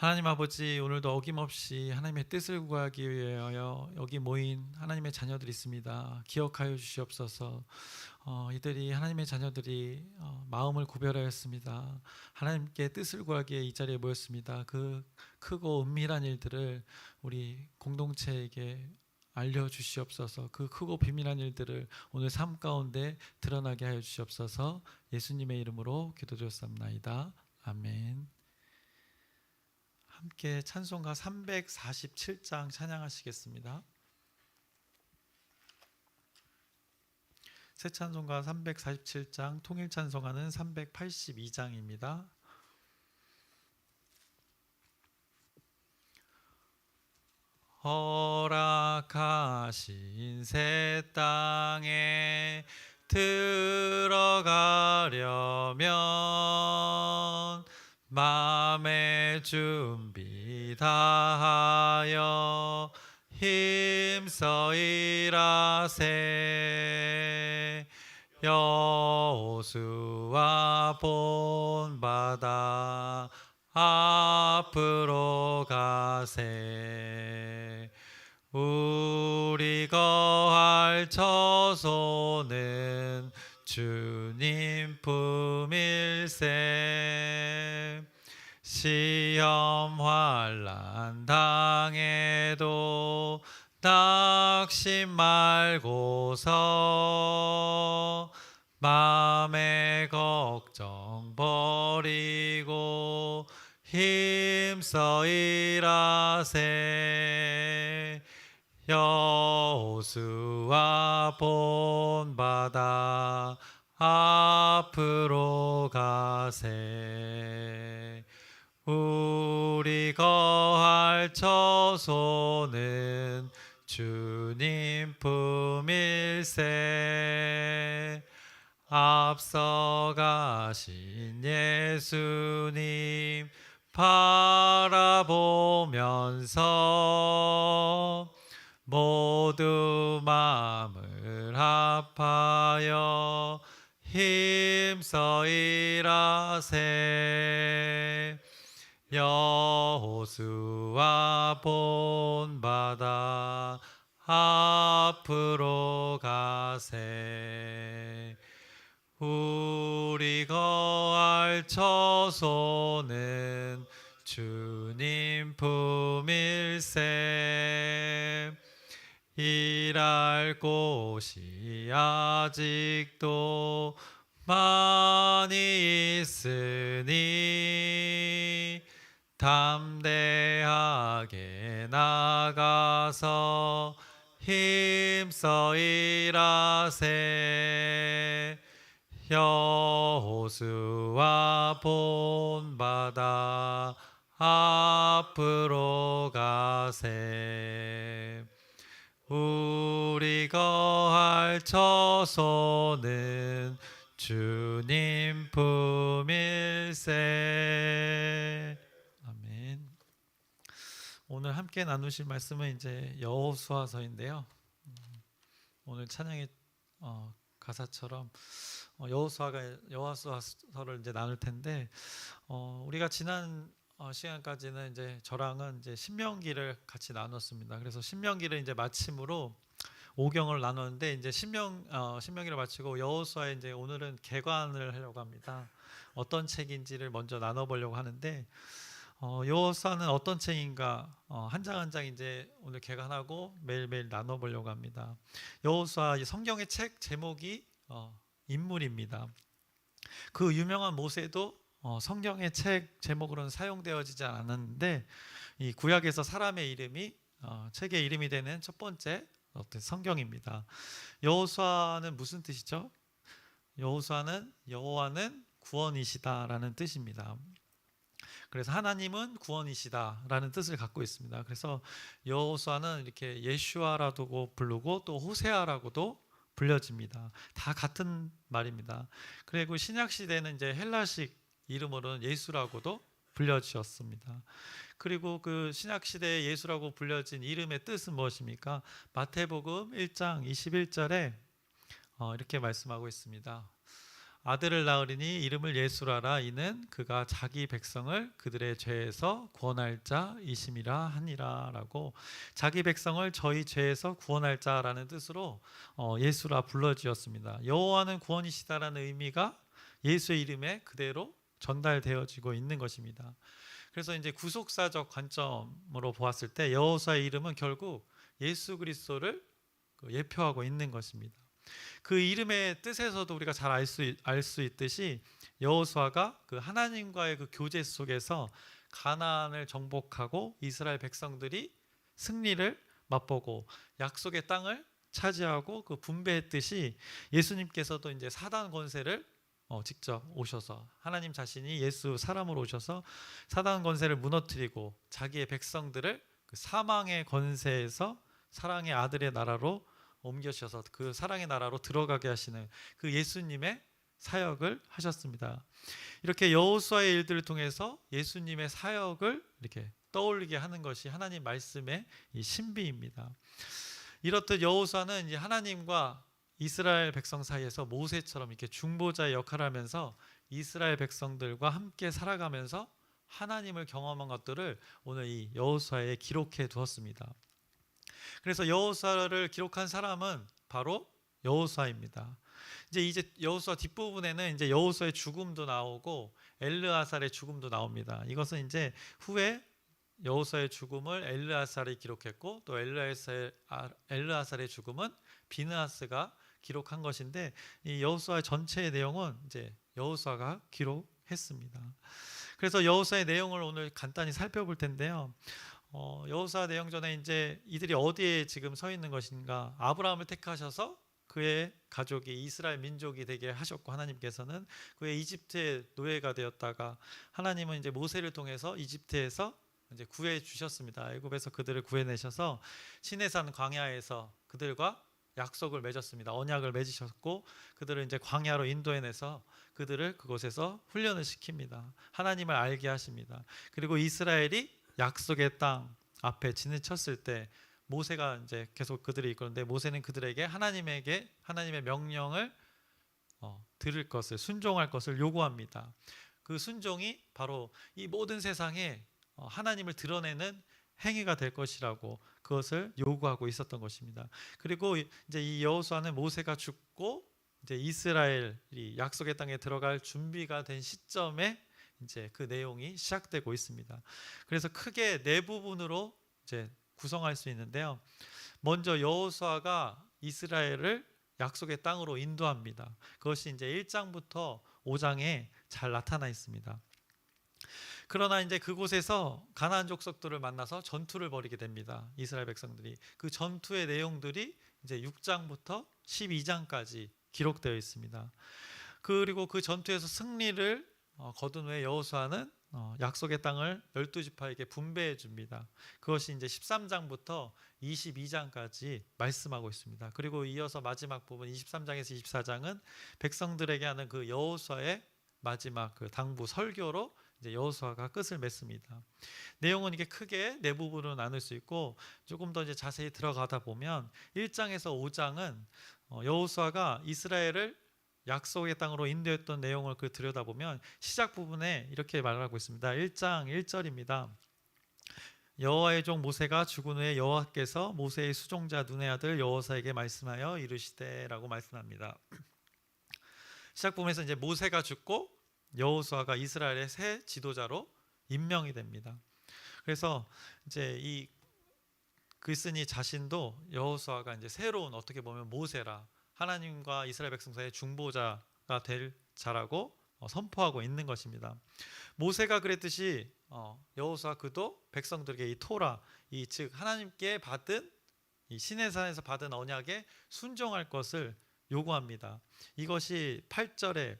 하나님 아버지 오늘도 어김없이 하나님의 뜻을 구하기 위하여 여기 모인 하나님의 자녀들이 있습니다. 기억하여 주시옵소서. 어, 이들이 하나님의 자녀들이 어, 마음을 구별하였습니다. 하나님께 뜻을 구하기에 이 자리에 모였습니다. 그 크고 은밀한 일들을 우리 공동체에게 알려 주시옵소서. 그 크고 비밀한 일들을 오늘 삶 가운데 드러나게 하여 주시옵소서. 예수님의 이름으로 기도드렸습니다. 아멘. 함께 찬송가 347장 찬양하시겠습니다. 새 찬송가 347장 통일 찬송가는 382장입니다. 허락하신 새 땅에 들어가려면 마음의 준비 다하여 힘써 일하세. 여호수아 본받아 앞으로 가세. 우리 거할 처소는 주님 품일세 시험 환란 당해도 낙심 말고서 마음의 걱정 버리고 힘써 일하세. 여호수아 본받아 앞으로 가세 우리 거할 처소는 주님 품일세. 앞서 가신 예수님 바라보면서 모두 마음을 합하여 힘써 일하세 여호수아 본받아 앞으로 가세. 우리 거할 처소는 주님 품일세. 일할 곳이 아직도 많이 있으니 담대하게 나가서 힘써 일하세 여호수아 본받아 앞으로 가세 우리 거할 처소는 주님 품일세. 오늘 함께 나누실 말씀은 이제 여호수아서인데요. 음, 오늘 찬양의 어, 가사처럼 어, 여호수아가 여호수아서를 이제 나눌 텐데 어, 우리가 지난 어, 시간까지는 이제 저랑은 이제 신명기를 같이 나눴습니다. 그래서 신명기를 이제 마침으로 오경을 나눴는데 이제 신명 어, 신명기를 마치고 여호수아에 이제 오늘은 개관을 하려고 합니다. 어떤 책인지를 먼저 나눠보려고 하는데 어, 여호수아는 어떤 책인가 어, 한장 한 장 이제 오늘 개관하고 매일매일 나눠보려고 합니다. 이 성경의 책 제목이 어, 인물입니다. 그 유명한 모세도 어, 성경의 책 제목으로는 사용되어지지 않았는데 이 구약에서 사람의 이름이 어, 책의 이름이 되는 첫 번째 어떤 성경입니다. 여호수아는 무슨 뜻이죠? 여호수아는 여호와는 구원이시다라는 뜻입니다. 그래서 하나님은 구원이시다라는 뜻을 갖고 있습니다. 그래서 여호수아는 이렇게 예슈아라고 부르고 또 호세아라고도 불려집니다. 다 같은 말입니다. 그리고 신약 시대는 이제 헬라식 이름으로는 예수라고도 불려지었습니다. 그리고 그 신약 시대의 예수라고 불려진 이름의 뜻은 무엇입니까? 마태복음 1장 21절에 어, 이렇게 말씀하고 있습니다. 아들을 낳으리니 이름을 예수라라 이는 그가 자기 백성을 그들의 죄에서 구원할 자이심이라 하니라라고 자기 백성을 저희 죄에서 구원할 자라는 뜻으로 어, 예수라 불러지었습니다. 여호와는 구원이시다라는 의미가 예수의 이름에 그대로 전달되어지고 있는 것입니다. 그래서 이제 구속사적 관점으로 보았을 때 여호사의 이름은 결국 예수 그리스도를 그 예표하고 있는 것입니다. 그 이름의 뜻에서도 우리가 잘 알수 알수 있듯이 여호수아가 그 하나님과의 그 교제 속에서 가나안을 정복하고 이스라엘 백성들이 승리를 맛보고 약속의 땅을 차지하고 그 분배했듯이 예수님께서도 이제 사단 권세를 어, 직접 오셔서 하나님 자신이 예수 사람으로 오셔서 사단 권세를 무너뜨리고 자기의 백성들을 그 사망의 권세에서 사랑의 아들의 나라로 옮겨주셔서 그 사랑의 나라로 들어가게 하시는 그 예수님의 사역을 하셨습니다. 이렇게 여호수아의 일들을 통해서 예수님의 사역을 이렇게 떠올리게 하는 것이 하나님 말씀의 이 신비입니다. 이렇듯 여호수아는 이제 하나님과 이스라엘 백성 사이에서 모세처럼 이렇게 중보자의 역할을 하면서 이스라엘 백성들과 함께 살아가면서 하나님을 경험한 것들을 오늘 이 여호수아에 기록해 두었습니다. 그래서 여호수아를 기록한 사람은 바로 여호수아입니다. 이제 이제 여호수아 뒷부분에는 이제 여호수아의 죽음도 나오고 엘르아살의 죽음도 나옵니다. 이것은 이제 후에 여호수아의 죽음을 엘르아살이 기록했고 또 엘르아살 엘르아살의 죽음은 비느하스가 기록한 것인데 이 여호수아 전체의 내용은 이제 여호수아가 기록했습니다. 그래서 여호수아의 내용을 오늘 간단히 살펴볼 텐데요. 어, 여호수아 내용전에 이제 이들이 어디에 지금 서 있는 것인가? 아브라함을 택하셔서 그의 가족이 이스라엘 민족이 되게 하셨고 하나님께서는 그의 이집트의 노예가 되었다가 하나님은 이제 모세를 통해서 이집트에서 이제 구해 주셨습니다. 애굽에서 그들을 구해내셔서 시내산 광야에서 그들과 약속을 맺었습니다. 언약을 맺으셨고 그들을 이제 광야로 인도해내서 그들을 그곳에서 훈련을 시킵니다. 하나님을 알게 하십니다. 그리고 이스라엘이 약속의 땅 앞에 진을 쳤을 때 모세가 이제 계속 그들이 이끄는데 모세는 그들에게 하나님에게 하나님의 명령을 어, 들을 것을 순종할 것을 요구합니다. 그 순종이 바로 이 모든 세상에 어, 하나님을 드러내는 행위가 될 것이라고 그것을 요구하고 있었던 것입니다. 그리고 이제 이 여호수아는 모세가 죽고 이제 이스라엘이 약속의 땅에 들어갈 준비가 된 시점에 이제 그 내용이 시작되고 있습니다. 그래서 크게 네 부분으로 이제 구성할 수 있는데요. 먼저 여호수아가 이스라엘을 약속의 땅으로 인도합니다. 그것이 이제 1장부터 5장에 잘 나타나 있습니다. 그러나 이제 그곳에서 가나안 족속들을 만나서 전투를 벌이게 됩니다. 이스라엘 백성들이 그 전투의 내용들이 이제 6장부터 12장까지 기록되어 있습니다. 그리고 그 전투에서 승리를 어, 거둔 후에 여호수아는 어, 약속의 땅을 열두 지파에게 분배해 줍니다. 그것이 이제 13장부터 22장까지 말씀하고 있습니다. 그리고 이어서 마지막 부분 23장에서 24장은 백성들에게 하는 그 여호수아의 마지막 그 당부 설교로 이제 여호수아가 끝을 맺습니다. 내용은 이게 크게 네 부분으로 나눌 수 있고 조금 더 이제 자세히 들어가다 보면 1장에서 5장은 어, 여호수아가 이스라엘을 약속의 땅으로 인도했던 내용을 그 들여다보면 시작 부분에 이렇게 말하고 있습니다. 1장 1절입니다. 여호와의 종 모세가 죽은 후에 여호와께서 모세의 수종자 눈의 아들 여호사에게 말씀하여 이르시되라고 말씀합니다. 시작 부분에서 이제 모세가 죽고 여호수아가 이스라엘의 새 지도자로 임명이 됩니다. 그래서 이제 이 글쓴이 자신도 여호수아가 이제 새로운 어떻게 보면 모세라 하나님과 이스라엘 백성 사이의 중보자가 될 자라고 어, 선포하고 있는 것입니다. 모세가 그랬듯이 어, 여호수아 그도 백성들에게 이 토라 이 즉 하나님께 받은 이 시내산에서 받은 언약에 순종할 것을 요구합니다. 이것이 8절에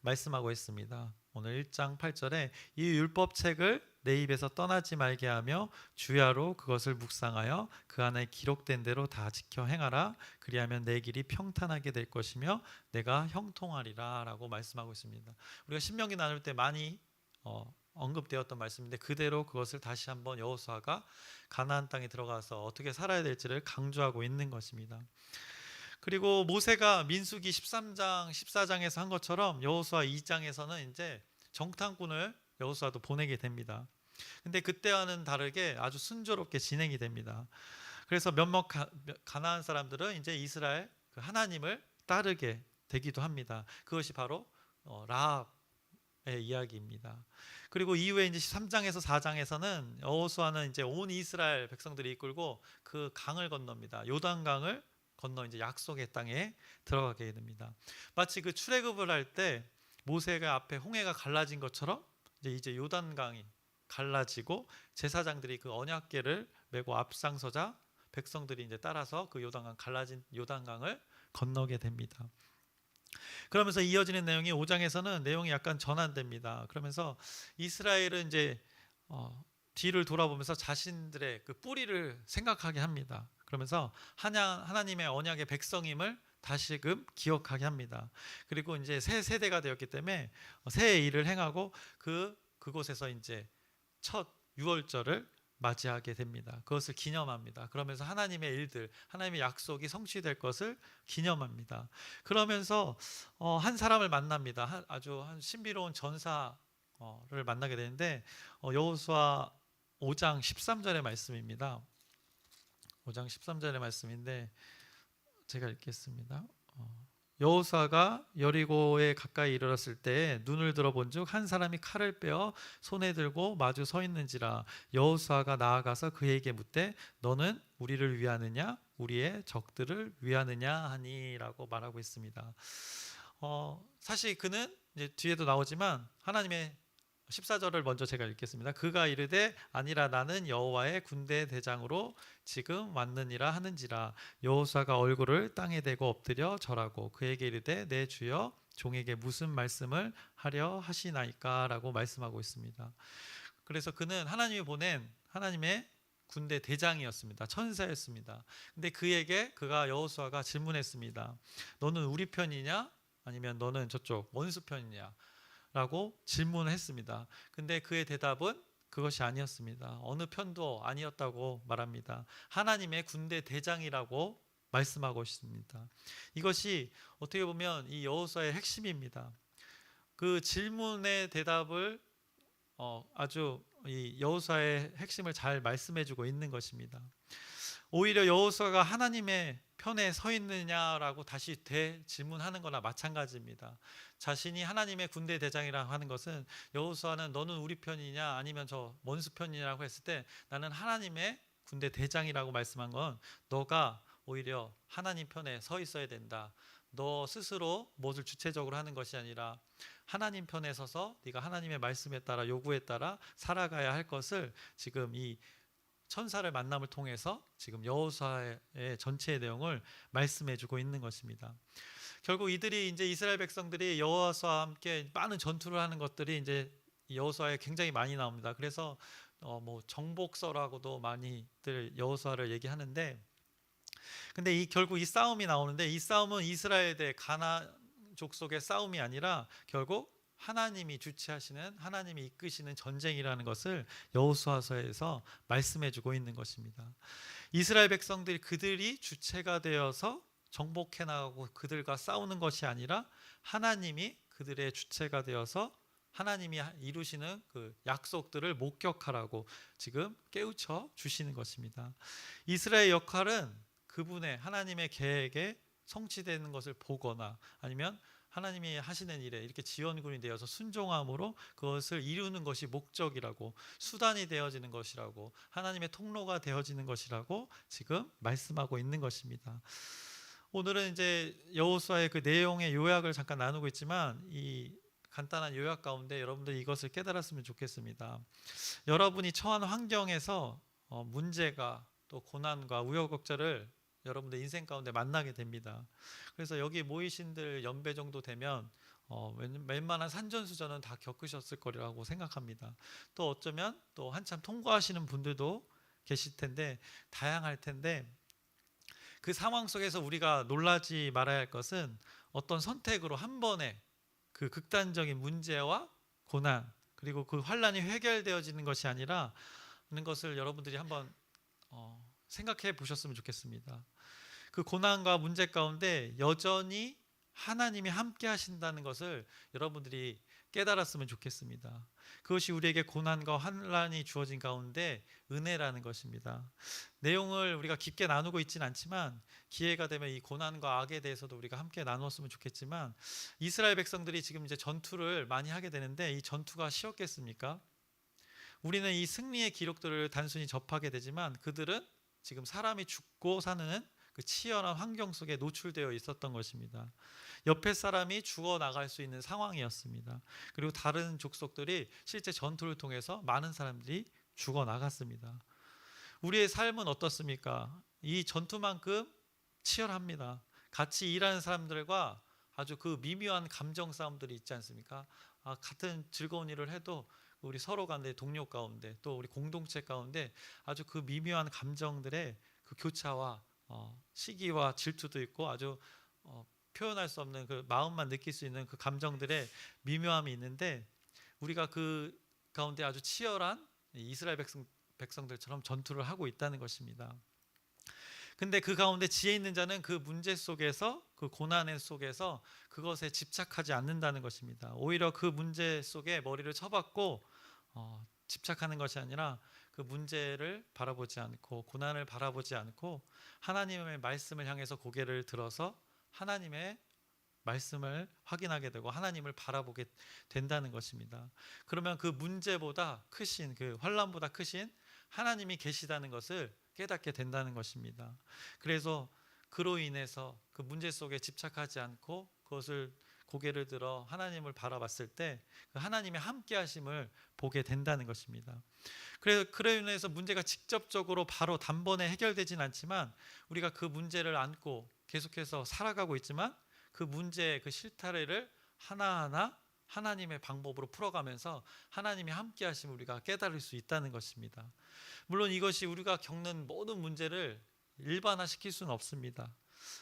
말씀하고 있습니다. 오늘 1장 8절에 이 율법책을 내 입에서 떠나지 말게 하며 주야로 그것을 묵상하여 그 안에 기록된 대로 다 지켜 행하라 그리하면 내 길이 평탄하게 될 것이며 내가 형통하리라라고 말씀하고 있습니다. 우리가 신명기 나눌 때 많이 어, 언급되었던 말씀인데 그대로 그것을 다시 한번 여호수아가 가나안 땅에 들어가서 어떻게 살아야 될지를 강조하고 있는 것입니다. 그리고 모세가 민수기 13장 14장에서 한 것처럼 여호수아 2장에서는 이제 정탐꾼을 여호수아도 보내게 됩니다. 근데 그때와는 다르게 아주 순조롭게 진행이 됩니다. 그래서 몇몇 가, 가나안 사람들은 이제 이스라엘 그 하나님을 따르게 되기도 합니다. 그것이 바로 어, 라합의 이야기입니다. 그리고 이후에 이제 13장에서 4장에서는 여호수아는 이제 온 이스라엘 백성들이 이끌고 그 강을 건넙니다. 요단강을 건너 이제 약속의 땅에 들어가게 됩니다. 마치 그 출애굽을 할 때 모세가 앞에 홍해가 갈라진 것처럼 이제 요단강이 갈라지고 제사장들이 그 언약궤를 메고 앞장서자 백성들이 이제 따라서 그 요단강 갈라진 요단강을 건너게 됩니다. 그러면서 이어지는 내용이 5장에서는 내용이 약간 전환됩니다. 그러면서 이스라엘은 이제 어, 뒤를 돌아보면서 자신들의 그 뿌리를 생각하게 합니다. 그러면서 하나, 하나님의 언약의 백성임을 다시금 기억하게 합니다. 그리고 이제 새 세대가 되었기 때문에 새 일을 행하고 그 그곳에서 이제 첫 유월절을 맞이하게 됩니다. 그것을 기념합니다. 그러면서 하나님의 일들, 하나님의 약속이 성취될 것을 기념합니다. 그러면서 어, 한 사람을 만납니다. 한, 아주 한 신비로운 전사를 만나게 되는데 어, 여호수아 5장 13절의 말씀입니다. 5장 13절의 말씀인데 제가 읽겠습니다. 어, 여호수아가 여리고에 가까이 이르렀을 때 눈을 들어본즉 한 사람이 칼을 빼어 손에 들고 마주 서 있는지라 여호수아가 나아가서 그에게 묻되 너는 우리를 위하느냐 우리의 적들을 위하느냐 하니라고 말하고 있습니다. 어, 사실 그는 이제 뒤에도 나오지만 하나님의 14절을 먼저 제가 읽겠습니다. 그가 이르되 아니라 나는 여호와의 군대 대장으로 지금 왔느니라 하는지라 여호수아가 얼굴을 땅에 대고 엎드려 절하고 그에게 이르되 내 주여 종에게 무슨 말씀을 하려 하시나이까라고 말씀하고 있습니다. 그래서 그는 하나님이 보낸 하나님의 군대 대장이었습니다. 천사였습니다. 근데 그에게 그가 여호수아가 질문했습니다. 너는 우리 편이냐 아니면 너는 저쪽 원수 편이냐? 라고 질문을 했습니다. 근데 그의 대답은 그것이 아니었습니다. 어느 편도 아니었다고 말합니다. 하나님의 군대 대장이라고 말씀하고 있습니다. 이것이 어떻게 보면 이 여호수아의 핵심입니다. 그 질문의 대답을 어, 아주 이 여호수아의 핵심을 잘 말씀해주고 있는 것입니다. 오히려 여호수아가 하나님의 편에 서 있느냐라고 다시 되질문하는 거나 마찬가지입니다. 자신이 하나님의 군대 대장이라고 하는 것은 여호수아는 너는 우리 편이냐 아니면 저 원수 편이냐고 했을 때 나는 하나님의 군대 대장이라고 말씀한 건 너가 오히려 하나님 편에 서 있어야 된다. 너 스스로 무엇을 주체적으로 하는 것이 아니라 하나님 편에 서서 네가 하나님의 말씀에 따라 요구에 따라 살아가야 할 것을 지금 이 천사를 만남을 통해서 지금 여호수아의 전체의 내용을 말씀해 주고 있는 것입니다. 결국 이들이 이제 이스라엘 백성들이 여호수아와 함께 많은 전투를 하는 것들이 이제 여호수아에 굉장히 많이 나옵니다. 그래서 어 뭐 정복서라고도 많이들 여호수아를 얘기하는데 근데 이 결국 이 싸움이 나오는데 이 싸움은 이스라엘 대 가나 족속의 싸움이 아니라 결국 하나님이 주체하시는 하나님이 이끄시는 전쟁이라는 것을 여호수아서에서 말씀해 주고 있는 것입니다. 이스라엘 백성들이 그들이 주체가 되어서 정복해 나가고 그들과 싸우는 것이 아니라 하나님이 그들의 주체가 되어서 하나님이 이루시는 그 약속들을 목격하라고 지금 깨우쳐 주시는 것입니다. 이스라엘 역할은 그분의 하나님의 계획에 성취되는 것을 보거나 아니면 하나님이 하시는 일에 이렇게 지원군이 되어서 순종함으로 그것을 이루는 것이 목적이라고 수단이 되어지는 것이라고 하나님의 통로가 되어지는 것이라고 지금 말씀하고 있는 것입니다. 오늘은 이제 여호수아의 그 내용의 요약을 잠깐 나누고 있지만 이 간단한 요약 가운데 여러분들이 이것을 깨달았으면 좋겠습니다. 여러분이 처한 환경에서 어, 문제가 또 고난과 우여곡절을 여러분들 인생 가운데 만나게 됩니다. 그래서 여기 모이신들 연배 정도 되면 어, 웬- 웬만한 산전수전은 다 겪으셨을 거라고 생각합니다. 또 어쩌면 또 한참 통과하시는 분들도 계실 텐데 다양할 텐데 그 상황 속에서 우리가 놀라지 말아야 할 것은 어떤 선택으로 한 번에 그 극단적인 문제와 고난 그리고 그 환란이 해결되어지는 것이 아니라 는 것을 여러분들이 한번 어, 생각해 보셨으면 좋겠습니다. 그 고난과 문제 가운데 여전히 하나님이 함께 하신다는 것을 여러분들이 깨달았으면 좋겠습니다. 그것이 우리에게 고난과 환란이 주어진 가운데 은혜라는 것입니다. 내용을 우리가 깊게 나누고 있지는 않지만 기회가 되면 이 고난과 악에 대해서도 우리가 함께 나누었으면 좋겠지만 이스라엘 백성들이 지금 이제 전투를 많이 하게 되는데 이 전투가 쉬웠겠습니까? 우리는 이 승리의 기록들을 단순히 접하게 되지만 그들은 지금 사람이 죽고 사는 그 치열한 환경 속에 노출되어 있었던 것입니다. 옆에 사람이 죽어 나갈 수 있는 상황이었습니다. 그리고 다른 족속들이 실제 전투를 통해서 많은 사람들이 죽어 나갔습니다. 우리의 삶은 어떻습니까? 이 전투만큼 치열합니다. 같이 일하는 사람들과 아주 그 미묘한 감정 싸움들이 있지 않습니까? 아, 같은 즐거운 일을 해도 우리 서로 가운데 동료 가운데 또 우리 공동체 가운데 아주 그 미묘한 감정들의 그 교차와 어, 시기와 질투도 있고 아주 어, 표현할 수 없는 그 마음만 느낄 수 있는 그 감정들의 미묘함이 있는데 우리가 그 가운데 아주 치열한 이스라엘 백성 백성들처럼 전투를 하고 있다는 것입니다. 근데 그 가운데 지혜 있는 자는 그 문제 속에서 그 고난의 속에서 그것에 집착하지 않는다는 것입니다. 오히려 그 문제 속에 머리를 쳐박고 어, 집착하는 것이 아니라 그 문제를 바라보지 않고 고난을 바라보지 않고 하나님의 말씀을 향해서 고개를 들어서 하나님의 말씀을 확인하게 되고 하나님을 바라보게 된다는 것입니다. 그러면 그 문제보다 크신 그 환란보다 크신 하나님이 계시다는 것을 깨닫게 된다는 것입니다. 그래서 그로 인해서 그 문제 속에 집착하지 않고 그것을 고개를 들어 하나님을 바라봤을 때 그 하나님의 함께 하심을 보게 된다는 것입니다. 그래서 인해서 문제가 직접적으로 바로 단번에 해결되진 않지만 우리가 그 문제를 안고 계속해서 살아가고 있지만 그 문제의 그 실타래를 하나하나 하나님의 방법으로 풀어가면서 하나님이 함께 하심을 우리가 깨달을 수 있다는 것입니다. 물론 이것이 우리가 겪는 모든 문제를 일반화시킬 수는 없습니다.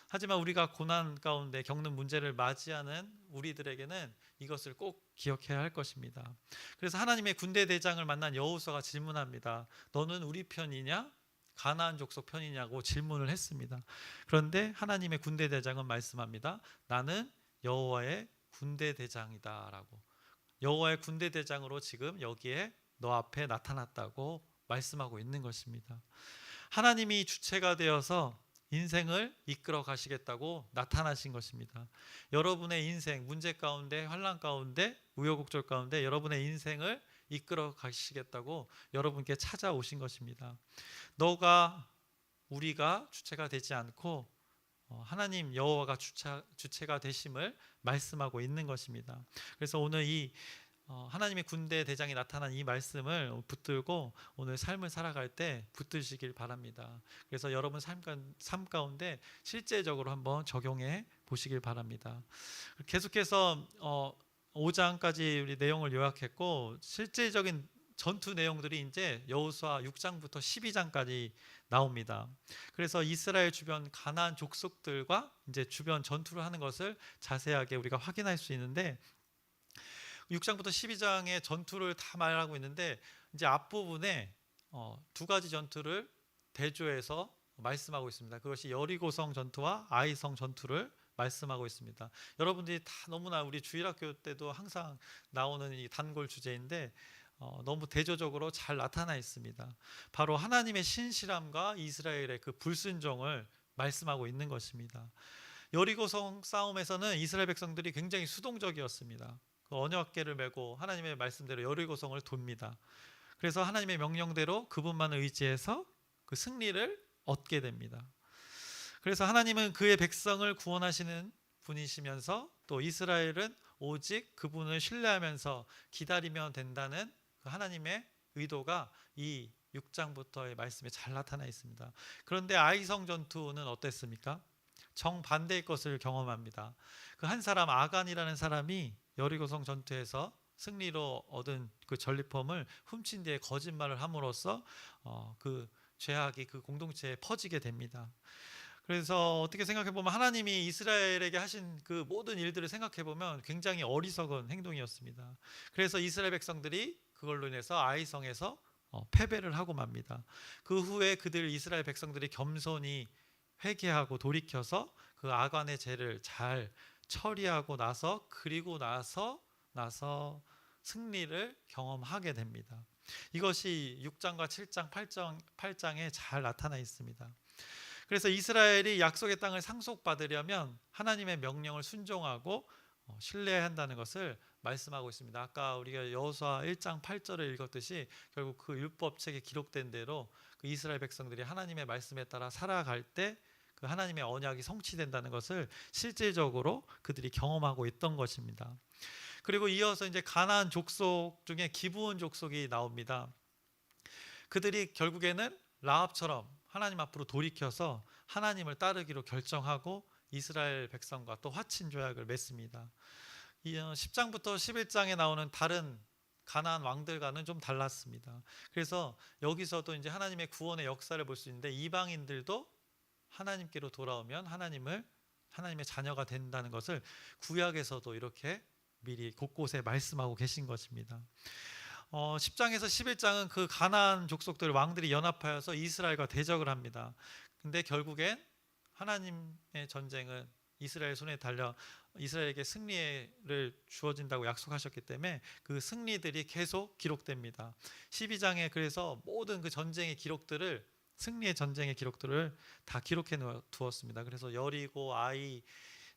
하지만 우리가 고난 가운데 겪는 문제를 맞이하는 우리들에게는 이것을 꼭 기억해야 할 것입니다. 그래서 하나님의 군대 대장을 만난 여호수아가 질문합니다. 너는 우리 편이냐? 가나안 족속 편이냐고 질문을 했습니다. 그런데 하나님의 군대 대장은 말씀합니다. 나는 여호와의 군대 대장이다라고. 여호와의 군대 대장으로 지금 여기에 너 앞에 나타났다고 말씀하고 있는 것입니다. 하나님이 주체가 되어서 인생을 이끌어 가시겠다고 나타나신 것입니다. 여러분의 인생 문제 가운데 환란 가운데 우여곡절 가운데 여러분의 인생을 이끌어 가시겠다고 여러분께 찾아오신 것입니다. 너가 우리가 주체가 되지 않고 어, 하나님 여호와가 주체가 되심을 말씀하고 있는 것입니다. 그래서 오늘 이 어, 하나님의 군대 대장이 나타난 이 말씀을 붙들고 오늘 삶을 살아갈 때 붙드시길 바랍니다. 그래서 여러분 삶, 가운데 실제적으로 한번 적용해 보시길 바랍니다. 계속해서 어, 5장까지 우리 내용을 요약했고 실제적인 전투 내용들이 이제 여호수아 6장부터 12장까지 나옵니다. 그래서 이스라엘 주변 가나안 족속들과 이제 주변 전투를 하는 것을 자세하게 우리가 확인할 수 있는데 6장부터 12장의 전투를 다 말하고 있는데 이제 앞부분에 어, 두 가지 전투를 대조해서 말씀하고 있습니다. 그것이 여리고성 전투와 아이성 전투를 말씀하고 있습니다. 여러분들이 다 너무나 우리 주일학교 때도 항상 나오는 이 단골 주제인데 어, 너무 대조적으로 잘 나타나 있습니다. 바로 하나님의 신실함과 이스라엘의 그 불순종을 말씀하고 있는 것입니다. 여리고성 싸움에서는 이스라엘 백성들이 굉장히 수동적이었습니다. 그 언약궤를 메고 하나님의 말씀대로 여리고성을 돕니다. 그래서 하나님의 명령대로 그분만을 의지해서 그 승리를 얻게 됩니다. 그래서 하나님은 그의 백성을 구원하시는 분이시면서 또 이스라엘은 오직 그분을 신뢰하면서 기다리면 된다는 그 하나님의 의도가 이 6장부터의 말씀에 잘 나타나 있습니다. 그런데 아이성 전투는 어땠습니까? 정반대의 것을 경험합니다. 그 한 사람 아간이라는 사람이 여리고성 전투에서 승리로 얻은 그 전리품을 훔친 뒤에 거짓말을 함으로써 어, 그 죄악이 그 공동체에 퍼지게 됩니다. 그래서 어떻게 생각해 보면 하나님이 이스라엘에게 하신 그 모든 일들을 생각해 보면 굉장히 어리석은 행동이었습니다. 그래서 이스라엘 백성들이 그걸로 인해서 아이성에서 어, 패배를 하고 맙니다. 그 후에 그들 이스라엘 백성들이 겸손히 회개하고 돌이켜서 그 아간의 죄를 잘 처리하고 나서 그리고 나서 나서 승리를 경험하게 됩니다. 이것이 6장과 7장, 8장, 8장에 잘 나타나 있습니다. 그래서 이스라엘이 약속의 땅을 상속받으려면 하나님의 명령을 순종하고 어, 신뢰한다는 것을 말씀하고 있습니다. 아까 우리가 여호수아 1장 8절을 읽었듯이 결국 그 율법책에 기록된 대로 그 이스라엘 백성들이 하나님의 말씀에 따라 살아갈 때 그 하나님의 언약이 성취된다는 것을 실질적으로 그들이 경험하고 있던 것입니다. 그리고 이어서 이제 가나안 족속 중에 기브온 족속이 나옵니다. 그들이 결국에는 라합처럼 하나님 앞으로 돌이켜서 하나님을 따르기로 결정하고 이스라엘 백성과 또 화친 조약을 맺습니다. 이 10장부터 11장에 나오는 다른 가나안 왕들과는 좀 달랐습니다. 그래서 여기서도 이제 하나님의 구원의 역사를 볼 수 있는데 이방인들도 하나님께로 돌아오면 하나님을 하나님의 자녀가 된다는 것을 구약에서도 이렇게 미리 곳곳에 말씀하고 계신 것입니다. 어, 10장에서 11장은 그 가나안 족속들 왕들이 연합하여서 이스라엘과 대적을 합니다. 근데 결국엔 하나님의 전쟁은 이스라엘 손에 달려 이스라엘에게 승리를 주어진다고 약속하셨기 때문에 그 승리들이 계속 기록됩니다. 12장에 그래서 모든 그 전쟁의 기록들을 승리의 전쟁의 기록들을 다 기록해 두었습니다. 그래서 여리고 아이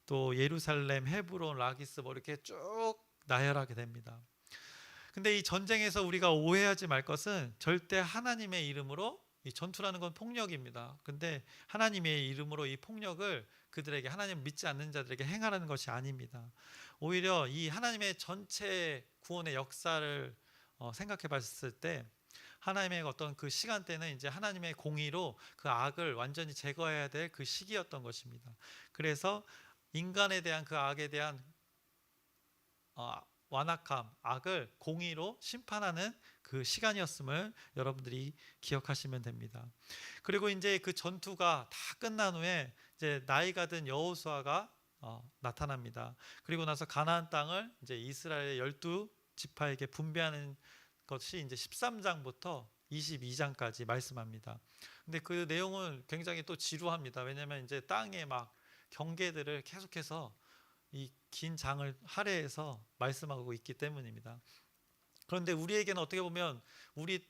또 예루살렘 헤브론 라기스 뭐 이렇게 쭉 나열하게 됩니다. 근데 이 전쟁에서 우리가 오해하지 말 것은 절대 하나님의 이름으로 이 전투라는 건 폭력입니다. 근데 하나님의 이름으로 이 폭력을 그들에게 하나님 믿지 않는 자들에게 행하라는 것이 아닙니다. 오히려 이 하나님의 전체 구원의 역사를 어, 생각해 봤을 때 하나님의 어떤 그 시간대는 이제 하나님의 공의로 그 악을 완전히 제거해야 될 그 시기였던 것입니다. 그래서 인간에 대한 그 악에 대한 어, 완악함, 악을 공의로 심판하는 그 시간이었음을 여러분들이 기억하시면 됩니다. 그리고 이제 그 전투가 다 끝난 후에 이제 나이가 든 여호수아가 어, 나타납니다. 그리고 나서 가나안 땅을 이제 이스라엘 열두 지파에게 분배하는 것이 이제 13장부터 22장까지 말씀합니다. 근데 그 내용은 굉장히 또 지루합니다. 왜냐하면 이제 땅에 막 경계들을 계속해서 이 긴 장을 할애해서 말씀하고 있기 때문입니다. 그런데 우리에게는 어떻게 보면 우리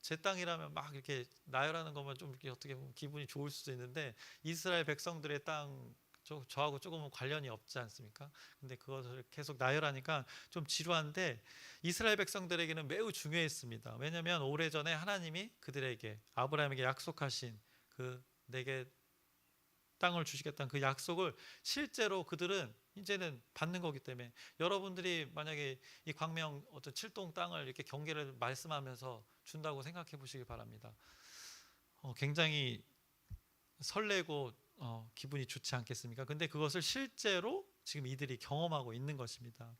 제 땅이라면 막 이렇게 나열하는 것만 좀 이렇게 어떻게 보면 기분이 좋을 수도 있는데 이스라엘 백성들의 땅 저, 저하고 조금은 관련이 없지 않습니까? 근데 그것을 계속 나열하니까 좀 지루한데 이스라엘 백성들에게는 매우 중요했습니다. 왜냐하면 오래전에 하나님이 그들에게 아브라함에게 약속하신 그 내게 땅을 주시겠다는 그 약속을 실제로 그들은 이제는 받는 거기 때문에 여러분들이 만약에 이 광명 어떤 칠동 땅을 이렇게 경계를 말씀하면서 준다고 생각해 보시기 바랍니다. 어, 굉장히 설레고 어, 기분이 좋지 않겠습니까? 근데 그것을 실제로 지금 이들이 경험하고 있는 것입니다.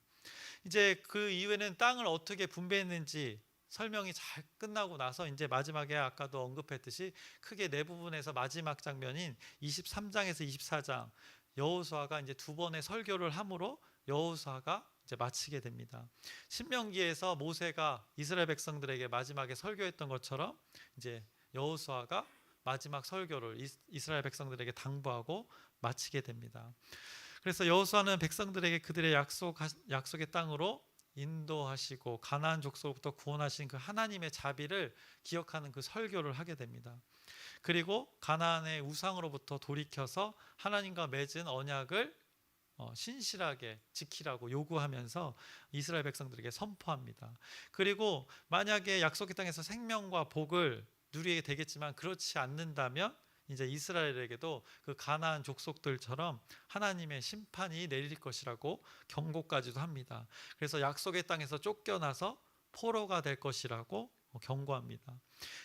이제 그 이후에는 땅을 어떻게 분배했는지 설명이 잘 끝나고 나서 이제 마지막에 아까도 언급했듯이 크게 네 부분에서 마지막 장면인 23장에서 24장 여호수아가 이제 두 번의 설교를 함으로 여호수아가 이제 마치게 됩니다. 신명기에서 모세가 이스라엘 백성들에게 마지막에 설교했던 것처럼 이제 여호수아가 마지막 설교를 이스라엘 백성들에게 당부하고 마치게 됩니다. 그래서 여호수아는 백성들에게 그들의 약속 약속의 땅으로 인도하시고 가나안 족속부터 구원하신 그 하나님의 자비를 기억하는 그 설교를 하게 됩니다. 그리고 가나안의 우상으로부터 돌이켜서 하나님과 맺은 언약을 어, 신실하게 지키라고 요구하면서 이스라엘 백성들에게 선포합니다. 그리고 만약에 약속의 땅에서 생명과 복을 누리게 되겠지만 그렇지 않는다면 이제 이스라엘에게도 그 가나안 족속들처럼 하나님의 심판이 내릴 것이라고 경고까지도 합니다. 그래서 약속의 땅에서 쫓겨나서 포로가 될 것이라고 경고합니다.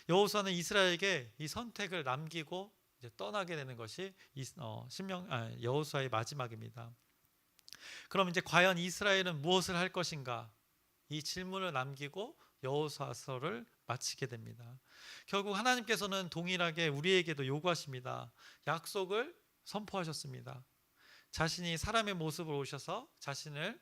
여호수아는 이스라엘에게 이 선택을 남기고 이제 떠나게 되는 것이 이- 어, 신명 아, 여호수아의 마지막입니다. 그럼 이제 과연 이스라엘은 무엇을 할 것인가? 이 질문을 남기고 여호수아서를 마치게 됩니다. 결국 하나님께서는 동일하게 우리에게도 요구하십니다. 약속을 선포하셨습니다. 자신이 사람의 모습으로 오셔서 자신을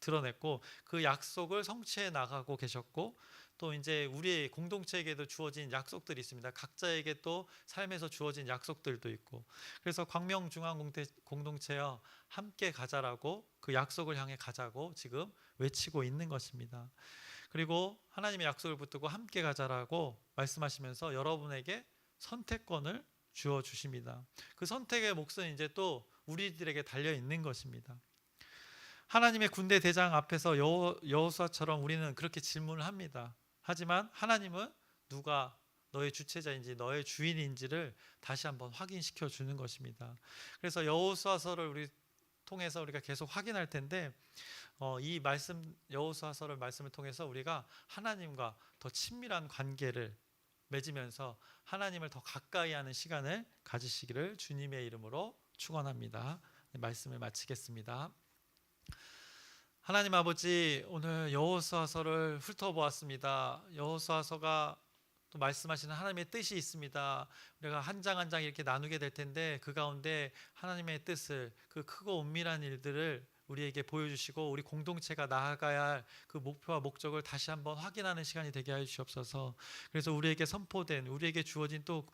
드러냈고 그 약속을 성취해 나가고 계셨고 또 이제 우리의 공동체에게도 주어진 약속들이 있습니다. 각자에게 또 삶에서 주어진 약속들도 있고 그래서 광명중앙공동체여 함께 가자라고 그 약속을 향해 가자고 지금 외치고 있는 것입니다. 그리고 하나님의 약속을 붙들고 함께 가자라고 말씀하시면서 여러분에게 선택권을 주어 주십니다. 그 선택의 몫은 이제 또 우리들에게 달려 있는 것입니다. 하나님의 군대 대장 앞에서 여호, 여호수아처럼 우리는 그렇게 질문을 합니다. 하지만 하나님은 누가 너의 주체자인지 너의 주인인지를 다시 한번 확인시켜 주는 것입니다. 그래서 여호수아서를 우리 통해서 우리가 계속 확인할 텐데 어, 이 말씀 여호수아서를 말씀을 통해서 우리가 하나님과 더 친밀한 관계를 맺으면서 하나님을 더 가까이 하는 시간을 가지시기를 주님의 이름으로 축원합니다. 네, 말씀을 마치겠습니다. 하나님 아버지 오늘 여호수아서를 훑어보았습니다. 여호수아서가 또 말씀하시는 하나님의 뜻이 있습니다. 우리가 한 장 한 장 이렇게 나누게 될 텐데 그 가운데 하나님의 뜻을 그 크고 은밀한 일들을 우리에게 보여주시고 우리 공동체가 나아가야 할 그 목표와 목적을 다시 한번 확인하는 시간이 되게 하여 주옵소서. 그래서 우리에게 선포된 우리에게 주어진 또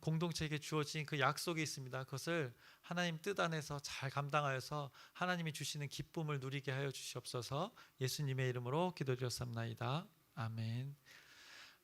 공동체에게 주어진 그 약속이 있습니다. 그것을 하나님 뜻 안에서 잘 감당하여서 하나님이 주시는 기쁨을 누리게 하여 주시옵소서. 예수님의 이름으로 기도드렸습나이다. 아멘.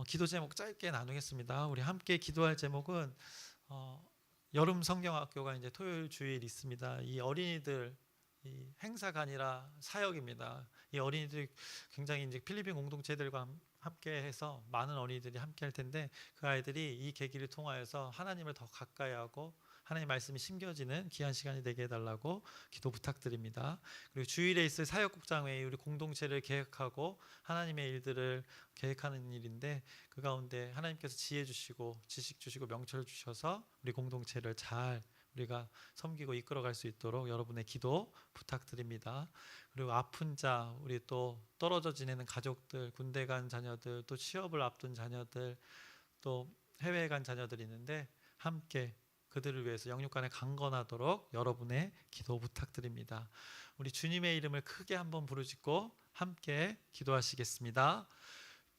어, 기도 제목 짧게 나누겠습니다. 우리 함께 기도할 제목은 어, 여름 성경학교가 이제 토요일 주일 있습니다. 이 어린이들 이 행사가 아니라 사역입니다. 이 어린이들이 굉장히 이제 필리핀 공동체들과 함- 함께해서 많은 어린이들이 함께할 텐데 그 아이들이 이 계기를 통하여서 하나님을 더 가까이하고 하나님 말씀이 심겨지는 귀한 시간이 되게 해달라고 기도 부탁드립니다. 그리고 주일에 있을 사역국장회의 우리 공동체를 계획하고 하나님의 일들을 계획하는 일인데 그 가운데 하나님께서 지혜 주시고 지식 주시고 명철 주셔서 우리 공동체를 잘 우리가 섬기고 이끌어갈 수 있도록 여러분의 기도 부탁드립니다. 그리고 아픈 자, 우리 또 떨어져 지내는 가족들, 군대 간 자녀들, 또 취업을 앞둔 자녀들, 또 해외에 간 자녀들이 있는데 함께 그들을 위해서 영육간에 강건하도록 여러분의 기도 부탁드립니다. 우리 주님의 이름을 크게 한번 부르짖고 함께 기도하시겠습니다.